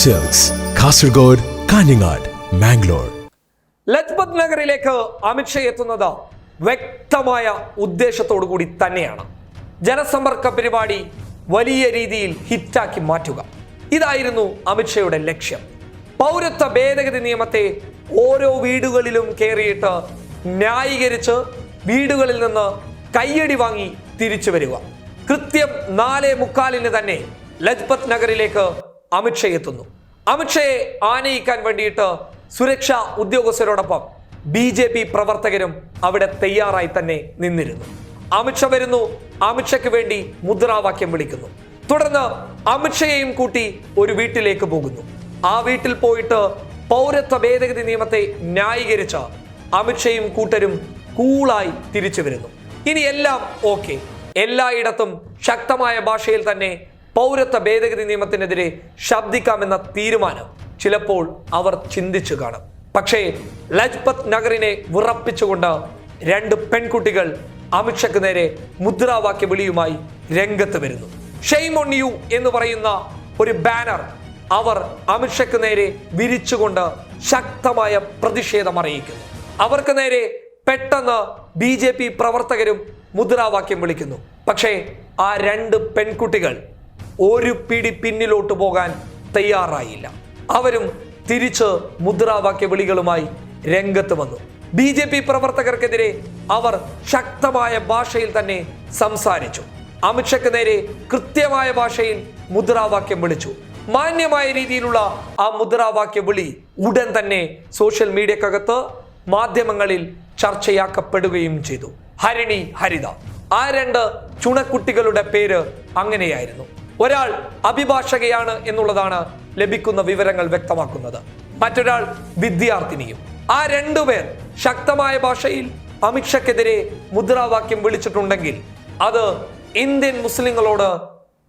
Cells Kasaragod Kanhangad Mangalore Lajpat നഗറിലേക്ക് അമിത്ഷാ എത്തുന്നത് വ്യക്തമായ ഉദ്ദേശത്തോടു കൂടി തന്നെയാണ്. ജനസമ്പർക്ക പരിപാടി വലിയ രീതിയിൽ ഹിറ്റാക്കി മാറ്റുക. ഇതായിരുന്നു അമിത്ഷയുടെ ലക്ഷ്യം. പൗരത്വ ഭേദഗതി നിയമത്തെ ഓരോ വീടുകളിലും കയറിയിട്ട് ന്യായീകരിച്ച് വീടുകളിൽ നിന്ന് കയ്യടി വാങ്ങി തിരിച്ചു വരിക. കൃത്യം നാലേ മുക്കാലിന് തന്നെ ലജ്പത് നഗറിലേക്ക് അമിത്ഷാ എത്തുന്നു. അമിത്ഷയെ ആനയിക്കാൻ വേണ്ടിയിട്ട് സുരക്ഷാ ഉദ്യോഗസ്ഥരോടൊപ്പം ബി ജെ പി പ്രവർത്തകരും അവിടെ തയ്യാറായി തന്നെ നിന്നിരുന്നു. അമിത്ഷാ വരുന്നു. അമിത്ഷയ്ക്ക് വേണ്ടി മുദ്രാവാക്യം വിളിക്കുന്നു. തുടർന്ന് അമിത്ഷയെയും കൂട്ടി ഒരു വീട്ടിലേക്ക് പോകുന്നു. ആ വീട്ടിൽ പോയിട്ട് പൗരത്വ ഭേദഗതി നിയമത്തെ ന്യായീകരിച്ച അമിത്ഷയും കൂട്ടരും കൂളായി തിരിച്ചു വരുന്നു. ഇനി എല്ലാം ഓക്കെ. എല്ലായിടത്തും ശക്തമായ ഭാഷയിൽ തന്നെ പൗരത്വ ഭേദഗതി നിയമത്തിനെതിരെ ശബ്ദിക്കാമെന്ന തീരുമാനം ചിലപ്പോൾ അവർ ചിന്തിച്ചു കാണും. പക്ഷേ ലജ്പത് നഗറിനെ വിറപ്പിച്ചുകൊണ്ട് രണ്ട് പെൺകുട്ടികൾ അമിത്ഷയ്ക്ക് നേരെ മുദ്രാവാക്യ വിളിയുമായി രംഗത്ത് വരുന്നു. ഷെയ്ം യു എന്ന് പറയുന്ന ഒരു ബാനർ അവർ അമിത്ഷയ്ക്ക് നേരെ വിരിച്ചുകൊണ്ട് ശക്തമായ പ്രതിഷേധം അറിയിക്കുന്നു. അവർക്ക് നേരെ പെട്ടെന്ന് ബി പ്രവർത്തകരും മുദ്രാവാക്യം വിളിക്കുന്നു. പക്ഷേ ആ രണ്ട് പെൺകുട്ടികൾ ഒരു പിടി പിന്നിലോട്ട് പോകാൻ തയ്യാറായില്ല. അവരും തിരിച്ച് മുദ്രാവാക്യ വിളികളുമായി രംഗത്ത് വന്നു. ബി ജെ പി പ്രവർത്തകർക്കെതിരെ അവർ ശക്തമായ ഭാഷയിൽ തന്നെ സംസാരിച്ചു. അമിത്ഷയ്ക്ക് നേരെ കൃത്യമായ ഭാഷയിൽ മുദ്രാവാക്യം വിളിച്ചു. മാന്യമായ രീതിയിലുള്ള ആ മുദ്രാവാക്യ വിളി ഉടൻ തന്നെ സോഷ്യൽ മീഡിയക്കകത്ത് മാധ്യമങ്ങളിൽ ചർച്ചയാക്കപ്പെടുകയും ചെയ്തു. ഹരിണി ഹരിത. ആ രണ്ട് ചുണക്കുട്ടികളുടെ പേര് അങ്ങനെയായിരുന്നു. ഒരാൾ അഭിഭാഷകയാണ് എന്നുള്ളതാണ് ലഭിക്കുന്ന വിവരങ്ങൾ വ്യക്തമാക്കുന്നത്. മറ്റൊരാൾ വിദ്യാർത്ഥിനിയും. ആ രണ്ടുപേർ ശക്തമായ ഭാഷയിൽ അമിത്ഷയ്ക്കെതിരെ മുദ്രാവാക്യം വിളിച്ചിട്ടുണ്ടെങ്കിൽ അത് ഇന്ത്യൻ മുസ്ലിങ്ങളോട്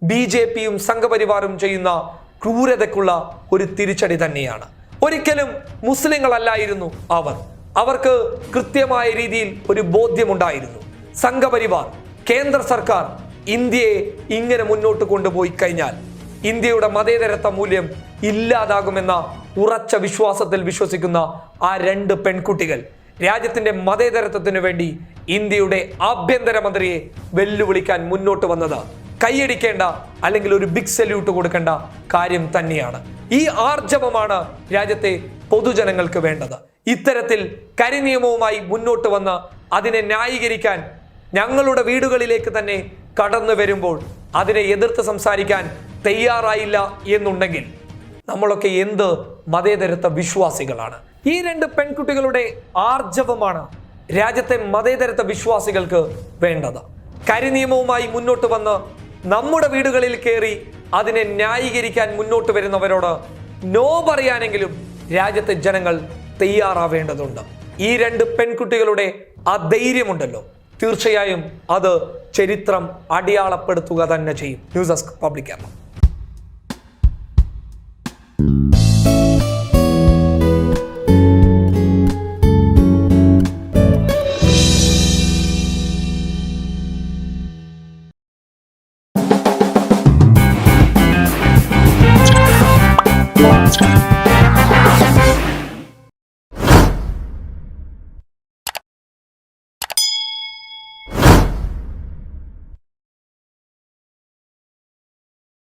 ബി ജെ പിയും സംഘപരിവാറും ചെയ്യുന്ന ക്രൂരതയ്ക്കുള്ള ഒരു തിരിച്ചടി തന്നെയാണ്. ഒരിക്കലും മുസ്ലിങ്ങളല്ലായിരുന്നു അവർ. അവർക്ക് കൃത്യമായ രീതിയിൽ ഒരു ബോധ്യമുണ്ടായിരുന്നു. സംഘപരിവാർ കേന്ദ്ര സർക്കാർ ഇന്ത്യയെ ഇങ്ങനെ മുന്നോട്ട് കൊണ്ടുപോയി കഴിഞ്ഞാൽ ഇന്ത്യയുടെ മതേതരത്വ മൂല്യം ഇല്ലാതാകുമെന്ന ഉറച്ച വിശ്വാസത്തിൽ വിശ്വസിക്കുന്ന ആ രണ്ട് പെൺകുട്ടികൾ രാജ്യത്തിന്റെ മതേതരത്വത്തിനു വേണ്ടി ഇന്ത്യയുടെ ആഭ്യന്തരമന്ത്രിയെ വെല്ലുവിളിക്കാൻ മുന്നോട്ട് വന്നത്. കൈയടിക്കേണ്ട അല്ലെങ്കിൽ ഒരു ബിഗ് സല്യൂട്ട് കൊടുക്കേണ്ട കാര്യം തന്നെയാണ്. ഈ ആർജവമാണ് രാജ്യത്തെ പൊതുജനങ്ങൾക്ക് വേണ്ടത്. ഇത്തരത്തിൽ കരിനിയമവുമായി മുന്നോട്ട് വന്ന് അതിനെ ന്യായീകരിക്കാൻ ഞങ്ങളുടെ വീടുകളിലേക്ക് തന്നെ കടന്നു വരുമ്പോൾ അതിനെ എതിർത്ത് സംസാരിക്കാൻ തയ്യാറായില്ല എന്നുണ്ടെങ്കിൽ നമ്മളൊക്കെ എന്ത് മതേതരത്വ വിശ്വാസികളാണ്. ഈ രണ്ട് പെൺകുട്ടികളുടെ ആർജവമാണ് രാജ്യത്തെ മതേതരത്വ വിശ്വാസികൾക്ക് വേണ്ടത്. കരിനിയമവുമായി മുന്നോട്ട് വന്ന് നമ്മുടെ വീടുകളിൽ കയറി അതിനെ ന്യായീകരിക്കാൻ മുന്നോട്ട് വരുന്നവരോട് നോ പറയാനെങ്കിലും രാജ്യത്തെ ജനങ്ങൾ തയ്യാറാവേണ്ടതുണ്ട്. ഈ രണ്ട് പെൺകുട്ടികളുടെ ആ ധൈര്യമുണ്ടല്ലോ. തീർച്ചയായും അത് ചരിത്രം അടിയാളപ്പെടുത്തുക തന്നെ ചെയ്യും. News desk public Keralam.